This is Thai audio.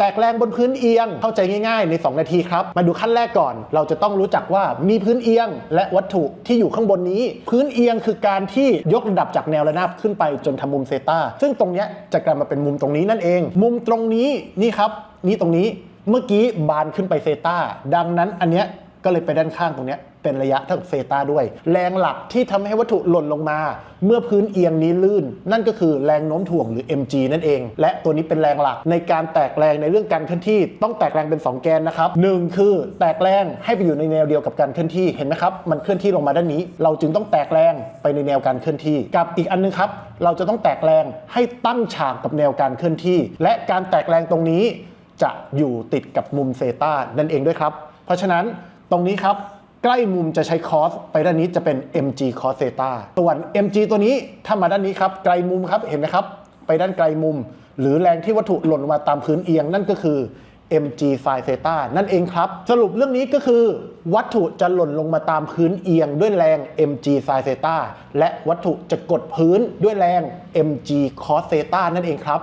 แตกแรงบนพื้นเอียงเข้าใจง่ายๆ ใน 2 นาทีครับ มาดูขั้นแรกก่อน เราจะต้องรู้จักว่ามีพื้นเอียงและวัตถุที่อยู่ข้างบนนี้ พื้นเอียงคือการที่ยกระดับจากแนวระนาบขึ้นไปจนทำมุมเซตาซึ่งตรงนี้จะกลายมาเป็นมุมตรงนี้นั่นเอง มุมตรงนี้นี่ครับ นี่ตรงนี้เมื่อกี้บานขึ้นไปเซตาดังนั้นอันเนี้ยก็เลยไปด้านข้างตรงเนี้ย เป็นระยะเท่ากับเซตาด้วย แรงหลักที่ทำให้วัตถุหล่นลงมา เมื่อพื้นเอียงนี้ลื่น นั่นก็คือแรงโน้มถ่วงหรือ mg นั่นเอง และตัวนี้เป็นแรงหลักในการแตกแรงในเรื่องการเคลื่อนที่ ต้องแตกแรงเป็น 2 แกนนะครับหนึ่งคือแตกแรงให้ไปอยู่ในแนวเดียวกับการเคลื่อนที่เห็นไหมครับมันเคลื่อนที่ลงมาด้านนี้ เราจึงต้องแตกแรงไปในแนวการเคลื่อนที่ กับอีกอันนึงครับเราจะต้องแตกแรงให้ตั้งฉากกับแนวการเคลื่อนที่ และการแตกแรงตรงนี้จะอยู่ติดกับมุมเซตานั่นเองด้วยครับ เพราะฉะนั้นตรงนี้ครับ ใกล้มุมจะใช้คอสไปด้านนี้จะเป็น mg cos เซตาส่วน mg ตัวนี้ถ้ามาด้านนี้ครับไกลมุมครับเห็นไหมครับไปด้านไกลมุม หรือแรงที่วัตถุหล่นลงมาตามพื้นเอียงนั่นก็คือ mg sin เซตานั่นเองครับ สรุปเรื่องนี้ก็คือ วัตถุจะหล่นลงมาตามพื้นเอียงด้วยแรง mg sin เซตาและวัตถุจะกดพื้นด้วยแรง mg cos เซตานั่นเองครับ